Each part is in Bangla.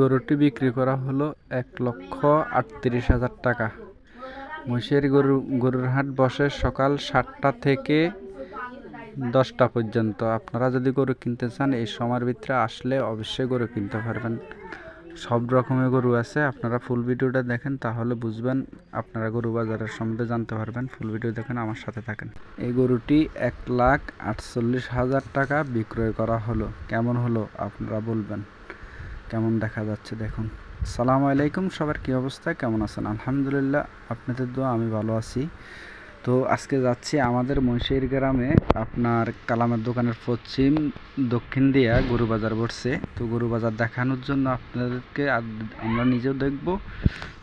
গরুটি বিক্রি করা হলো এক লক্ষ আটত্রিশ হাজার টাকা। মহিষের গরু, গরুর হাট বসে সকাল সাতটা থেকে দশটা পর্যন্ত। আপনারা যদি গরু কিনতে চান, এই সময়ের ভিতরে আসলে অবশ্যই গরু কিনতে পারবেন। সব রকমের গরু আছে, আপনারা ফুল ভিডিওটা দেখেন, তাহলে বুঝবেন আপনারা গরু বাজারের সম্বন্ধে জানতে পারবেন। ফুল ভিডিও দেখেন, আমার সাথে থাকেন। এই গরুটি এক লাখ আটচল্লিশ হাজার টাকা বিক্রয় করা হলো। কেমন হলো, আপনারা বলবেন? কেমন দেখা যাচ্ছে দেখুন। সালাম আলাইকুম, সবার কী অবস্থা? কেমন আছেন? আলহামদুলিল্লাহ, আপনাদের দোয়া, আমি ভালো আছি। তো আজকে যাচ্ছি আমাদের মহিষের গ্রামে, আপনার কালামের দোকানের পশ্চিম দক্ষিণ দিয়া গরু বাজার বসছে। তো গরু বাজার দেখানোর জন্য আপনাদেরকে আমরা নিজেও দেখব।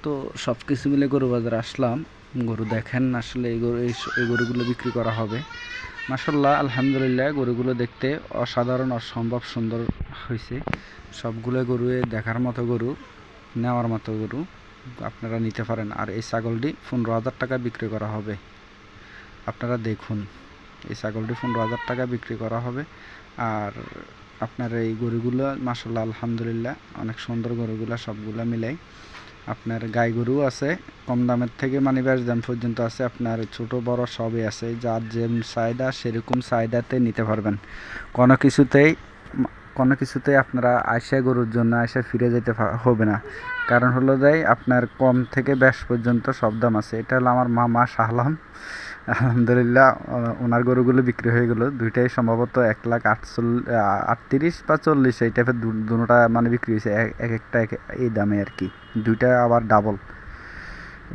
তো সব কিছু মিলে গরু বাজার আসলাম। গরু দেখেন আসলে এই গরু এই গরুগুলো বিক্রি করা হবে। মাসাল্লাহ আলহামদুলিল্লাহ, গরুগুলো দেখতে অসাধারণ, অসম্ভব সুন্দর হয়েছে সবগুলো গরু দেখার মতো গরু, নেওয়ার মতো গরু। আপনারা নিতে পারেন। আর এই ছাগলটি পনেরো হাজার টাকা বিক্রি করা হবে। আপনারা দেখুন, এই ছাগলটি পনেরো হাজার টাকা বিক্রি করা হবে। আর আপনার এই গরুগুলো মাসাল্লাহ আলহামদুলিল্লাহ, অনেক সুন্দর গরুগুলো সবগুলো মিলাই আপনার গাই গরু আছে, কম দামের থেকে মানে বেশ দাম পর্যন্ত আছে, আপনার ছোট, বড় সবই আছে, যার যে চাহিদা সেরকম চাহিদাতে নিতে পারবেন। কোনো কিছুতেই কোনো কিছুতেই আপনারা আয়সা গরুর জন্য আয়সা ফিরে যেতে হবে না। কারণ হলো যাই আপনার কম থেকে ব্যাস পর্যন্ত সব দাম আছে। এটা হলো আমার মামা শাহলাম। আলহামদুলিল্লাহ ওনার গরুগুলো বিক্রি হয়ে গেলো। দুইটাই সম্ভবত এক লাখ আটচল্লিশ আটত্রিশ বা চল্লিশ, এই টাইপের দুটা মানে বিক্রি হয়েছে। এক এক একটা এক, এই দামে আর কি। দুইটা আবার ডাবল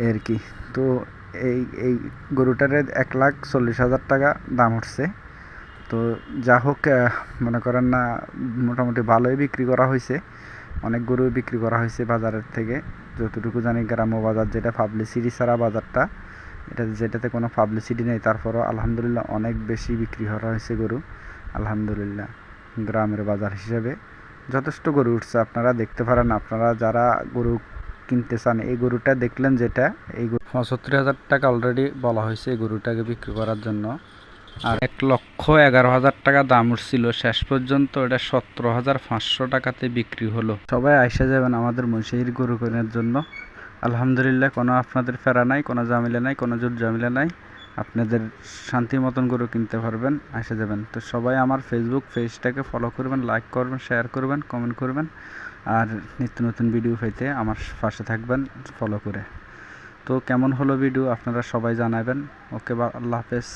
আর কি। তো এই এই গরুটার এক লাখ চল্লিশ হাজার টাকা দাম উঠছে। তো যা হোক মনে করেন না, মোটামুটি ভালোই বিক্রি করা হয়েছে। অনেক গরু বিক্রি করা হয়েছে বাজারের থেকে। যতটুকু জানি গ্রাম্য বাজার যেটা, পাবলিসিটি ছাড়া বাজারটা। এটা যেটাতে কোনো পাবলিসিটি নেই, তারপরও আলহামদুলিল্লাহ অনেক বেশি বিক্রি করা হয়েছে গরু, আলহামদুলিল্লাহ, গ্রামের বাজার হিসেবে। যথেষ্ট গরু উঠছে, আপনারা দেখতে পারেন, আপনারা যারা গরু কিনতে চান, এই গরুটা দেখলেন যেটা, এই গরু পঁচাত্তর হাজার টাকা অলরেডি বলা হয়েছে এই গরুটাকে বিক্রি করার জন্য। আর এক লক্ষ এগারো হাজার টাকা দাম উঠছিল, শেষ পর্যন্ত এটা সতেরো হাজার পাঁচশো টাকাতে বিক্রি হলো। সবাই আইসা যাবেন আমাদের মহিষাহির গরু কেনার জন্য। আলহামদুলিল্লাহ, কোনো আপনাদের ফেরা নাই, কোনো জামিলা নাই, কোনো জোর জামিলা নাই। আপনাদের শান্তি মতন গরু কিনতে পারবেন এসে যাবেন। তো সবাই আমার ফেসবুক পেজটাকে ফলো করবেন লাইক করবেন শেয়ার করবেন কমেন্ট করবেন। আর নিত্য নতুন ভিডিও পেতে আমার পাশে থাকবেন ফলো করে। তো কেমন হলো ভিডিও আপনারা সবাই জানাবেন। ওকে বা আল্লাহ হাফেজ।